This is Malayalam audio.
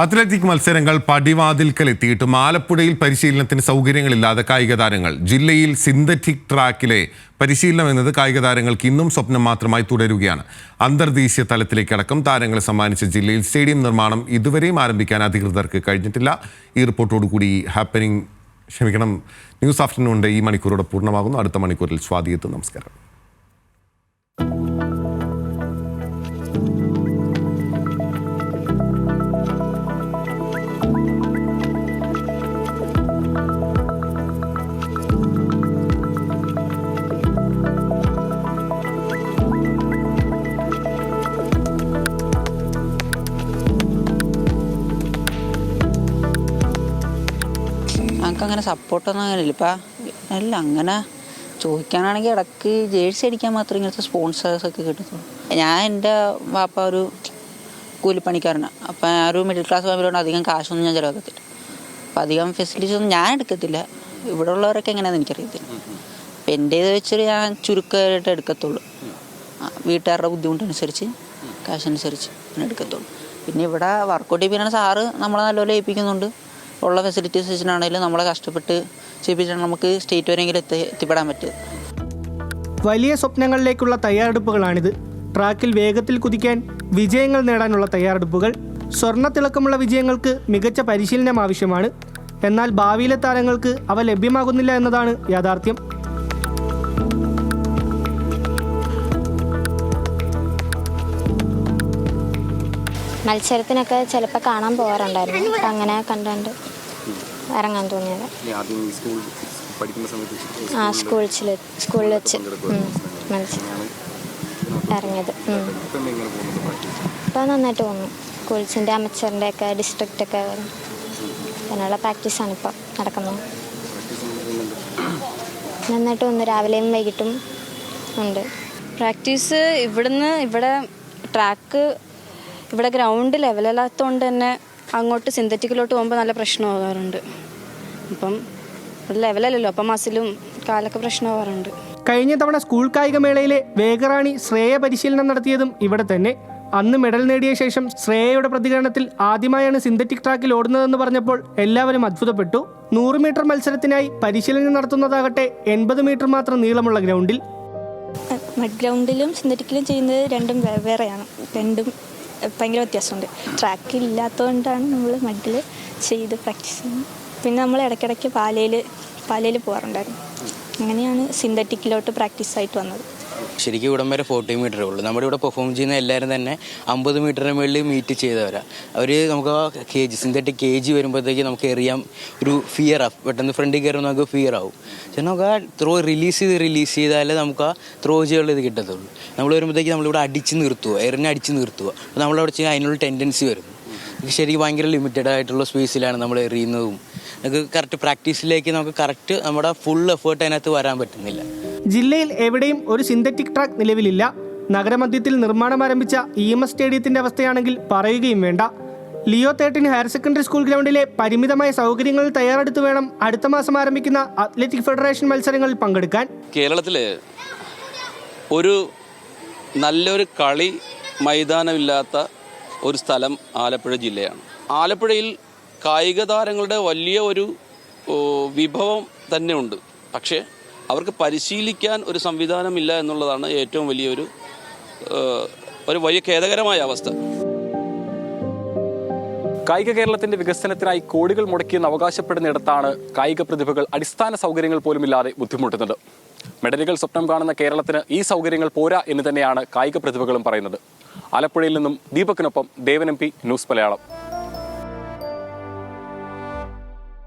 അത്ലറ്റിക് മത്സരങ്ങൾ പടിവാതിൽക്കൽ എത്തിയിട്ടും ആലപ്പുഴയിൽ പരിശീലനത്തിന് സൗകര്യങ്ങളില്ലാതെ കായിക താരങ്ങൾ ജില്ലയിൽ സിന്തറ്റിക് ട്രാക്കിലെ പരിശീലനം എന്നത് കായിക താരങ്ങൾക്ക് ഇന്നും സ്വപ്നം മാത്രമായി തുടരുകയാണ്. അന്തർദേശീയ തലത്തിലേക്കടക്കം താരങ്ങളെ സമ്മാനിച്ച ജില്ലയിൽ സ്റ്റേഡിയം നിർമ്മാണം ഇതുവരെയും ആരംഭിക്കാൻ അധികൃതർക്ക് കഴിഞ്ഞിട്ടില്ല. ഈ റിപ്പോർട്ടോടുകൂടി ഹാപ്പനിങ് ക്ഷമിക്കണം. ന്യൂസ് ആഫ്റ്റർനൂണിന്റെ ഈ മണിക്കൂറോടെ പൂർണമാകുന്നു. അടുത്ത മണിക്കൂറിൽ സ്വാതി നമസ്കാരം. ഞങ്ങൾക്ക് അങ്ങനെ സപ്പോർട്ടൊന്നും അങ്ങനെ ഇല്ല ഇപ്പം അല്ല അങ്ങനെ ചോദിക്കാനാണെങ്കിൽ ഇടയ്ക്ക് ജേഴ്സി അടിക്കാൻ മാത്രം ഇങ്ങനത്തെ സ്പോൺസേഴ്സ് ഒക്കെ കിട്ടത്തുള്ളൂ. ഞാൻ എന്റെ വാപ്പ ഒരു കൂലിപ്പണിക്കാരനാണ് അപ്പം ആ ഒരു മിഡിൽ ക്ലാസ് ഫാമിലിയോട് അധികം കാശൊന്നും ഞാൻ ചിലവാക്കത്തില്ല. അപ്പം അധികം ഫെസിലിറ്റീസ് ഒന്നും ഞാൻ എടുക്കത്തില്ല. ഇവിടെ ഉള്ളവരൊക്കെ എങ്ങനെയാണെന്ന് എനിക്കറിയത്തില്ല. അപ്പം എന്റേത് വെച്ചിട്ട് ഞാൻ ചുരുക്കമായിട്ട് എടുക്കത്തുള്ളൂ. വീട്ടുകാരുടെ ബുദ്ധിമുട്ടനുസരിച്ച് കാശനുസരിച്ച് ഞാൻ എടുക്കത്തുള്ളൂ. പിന്നെ ഇവിടെ വർക്കൗട്ട് ചെയ്യിപ്പിക്കുന്ന സാറ് നമ്മളെ നല്ലപോലെ ഏൽപ്പിക്കുന്നുണ്ട്. ഉള്ള ഫെസിലിറ്റീസ് വെച്ചിട്ടാണെങ്കിലും നമ്മളെ കഷ്ടപ്പെട്ട് ചെയ്യിപ്പിച്ചാണ് നമുക്ക് സ്റ്റേറ്റ് വരെയെങ്കിലും എത്തി എത്തിപ്പെടാൻ പറ്റുക വലിയ സ്വപ്നങ്ങളിലേക്കുള്ള തയ്യാറെടുപ്പുകളാണിത്. ട്രാക്കിൽ വേഗത്തിൽ കുതിക്കാൻ വിജയങ്ങൾ നേടാനുള്ള തയ്യാറെടുപ്പുകൾ സ്വർണ തിളക്കമുള്ള വിജയങ്ങൾക്ക് മികച്ച പരിശീലനം ആവശ്യമാണ്. എന്നാൽ ഭാവിയിലെ താരങ്ങൾക്ക് അവ ലഭ്യമാകുന്നില്ല എന്നതാണ് യാഥാർത്ഥ്യം. മത്സരത്തിനൊക്കെ ചിലപ്പോൾ കാണാൻ പോകാറുണ്ടായിരുന്നു അപ്പം അങ്ങനെ കണ്ടുകൊണ്ട് ഇറങ്ങാൻ തോന്നിയത്. ആ സ്കൂളിൽ സ്കൂളിൽ വെച്ച് മത്സരം. ഇറങ്ങിയത്. ഇപ്പോൾ നന്നായിട്ട് തോന്നുന്നു സ്കൂൾസിന്റെ അമച്ചറിന്റെ ഒക്കെ ഡിസ്ട്രിക്റ്റ് ഒക്കെ അതിനുള്ള പ്രാക്ടീസാണ് ഇപ്പോൾ നടക്കുന്നത്. നന്നായിട്ട് തോന്നുന്നു രാവിലെയും വൈകിട്ടും ഉണ്ട്. പ്രാക്ടീസ് ഇവിടുന്ന് ഇവിടെ ട്രാക്ക് ഇവിടെ ഗ്രൗണ്ട് ലെവലല്ലാത്തതുകൊണ്ട് തന്നെ അങ്ങോട്ട് സിന്തറ്റിക്കിലോട്ട് പോകുമ്പോൾ നല്ല പ്രശ്നമാകാറുണ്ട്. അപ്പം അത് ലെവലല്ലല്ലോ അപ്പം മസിലും കാലൊക്കെ പ്രശ്നമാകാറുണ്ട്. കഴിഞ്ഞ തവണ സ്കൂൾ കായികമേളയിലെ വേഗറാണി ശ്രേയ പരിശീലനം നടത്തിയതും ഇവിടെ തന്നെ. അന്ന് മെഡൽ നേടിയ ശേഷം ശ്രേയയുടെ പ്രതികരണത്തിൽ ആദ്യമായാണ് സിന്തറ്റിക് ട്രാക്കിൽ ഓടുന്നതെന്ന് പറഞ്ഞപ്പോൾ എല്ലാവരും അത്ഭുതപ്പെട്ടു. നൂറ് മീറ്റർ മത്സരത്തിനായി പരിശീലനം നടത്തുന്നതാകട്ടെ എൺപത് മീറ്റർ മാത്രം നീളമുള്ള ഗ്രൗണ്ടിൽ മഡ് ഗ്രൗണ്ടിലും സിന്തറ്റിക്കിലും ചെയ്യുന്നത് രണ്ടും വെവ്വേറെയാണ് രണ്ടും ഭയങ്കര വ്യത്യാസമുണ്ട്. ട്രാക്ക് ഇല്ലാത്തതുകൊണ്ടാണ് നമ്മൾ മഡിൽ ചെയ്ത് പ്രാക്ടീസ് ചെയ്യുന്നത്. പിന്നെ നമ്മൾ ഇടയ്ക്കിടയ്ക്ക് പാലയിൽ പാലയിൽ പോകാറുണ്ടായിരുന്നു. അങ്ങനെയാണ് സിന്തറ്റിക്കിലോട്ട് പ്രാക്ടീസ് ആയിട്ട് വന്നത്. ശരിക്കും ഇവിടം വരെ ഫോർട്ടി മീറ്ററേ ഉള്ളൂ. നമ്മുടെ ഇവിടെ പെർഫോം ചെയ്യുന്ന എല്ലാവരും തന്നെ അമ്പത് മീറ്ററിന് മുകളിൽ മീറ്റ് ചെയ്തവരാ. അവർ നമുക്ക് ആ K G synthetic K G വരുമ്പോഴത്തേക്ക് നമുക്ക് എറിയാം ഒരു ഫിയർ ആവും പെട്ടെന്ന് ഫ്രണ്ടിൽ കയറുമ്പോൾ നമുക്ക് ഫിയർ ആവും. പക്ഷെ നമുക്ക് ആ ത്രോ റിലീസ് ചെയ്ത് റിലീസ് ചെയ്താലേ നമുക്ക് ആ ത്രോ ചെയ്യാനുള്ള ഇത് കിട്ടത്തുള്ളൂ. നമ്മൾ വരുമ്പോഴത്തേക്ക് നമ്മളിവിടെ അടിച്ച് നിർത്തുക എറിഞ്ഞ് അടിച്ച് നിർത്തുക അപ്പോൾ നമ്മളവിടെ ചെയ്യാൻ അതിനുള്ള ടെൻഡൻസി വരും. ശരിക്കും ഭയങ്കര ലിമിറ്റഡ് ആയിട്ടുള്ള സ്പേസിലാണ് നമ്മൾ എറിയുന്നതും. നമുക്ക് കറക്റ്റ് പ്രാക്ടീസിലേക്ക് നമുക്ക് കറക്റ്റ് നമ്മുടെ ഫുൾ എഫേർട്ട് അതിനകത്ത് വരാൻ പറ്റുന്നില്ല. ജില്ലയിൽ എവിടെയും ഒരു സിന്തറ്റിക് ട്രാക്ക് നിലവിലില്ല. നഗരമധ്യത്തിൽ നിർമ്മാണം ആരംഭിച്ച ഇ എം എസ് സ്റ്റേഡിയത്തിന്റെ അവസ്ഥയാണെങ്കിൽ പറയുകയും വേണ്ട. Leo thirteen higher secondary school ഗ്രൗണ്ടിലെ പരിമിതമായ സൗകര്യങ്ങൾ തയ്യാറെടുത്ത് വേണം അടുത്ത മാസം ആരംഭിക്കുന്ന അത്ലറ്റിക് ഫെഡറേഷൻ മത്സരങ്ങളിൽ പങ്കെടുക്കാൻ. കേരളത്തിൽ ഒരു നല്ലൊരു കളി മൈതാനമില്ലാത്ത ഒരു സ്ഥലം ആലപ്പുഴ ജില്ലയാണ്. ആലപ്പുഴയിൽ കായിക താരങ്ങളുടെ വലിയ ഒരു വിഭവം തന്നെ ഉണ്ട് പക്ഷേ അവർക്ക് പരിശീലിക്കാൻ ഒരു സംവിധാനമില്ല എന്നുള്ളതാണ് ഏറ്റവും വലിയൊരു ഒരു വലിയ ഖേദകരമായ അവസ്ഥ. കായിക കേരളത്തിന്റെ വികസനത്തിനായി കോടികൾ മുടക്കിയെന്ന് അവകാശപ്പെടുന്നിടത്താണ് കായിക പ്രതിഭകൾ അടിസ്ഥാന സൗകര്യങ്ങൾ പോലും ഇല്ലാതെ ബുദ്ധിമുട്ടുന്നത്. മെഡലുകൾ സ്വപ്നം കാണുന്ന കേരളത്തിന് ഈ സൗകര്യങ്ങൾ പോരാ എന്ന് തന്നെയാണ് കായിക പ്രതിഭകളും പറയുന്നത്. ആലപ്പുഴയിൽ നിന്നും ദീപകിനൊപ്പം ദേവൻ എം ന്യൂസ് മലയാളം.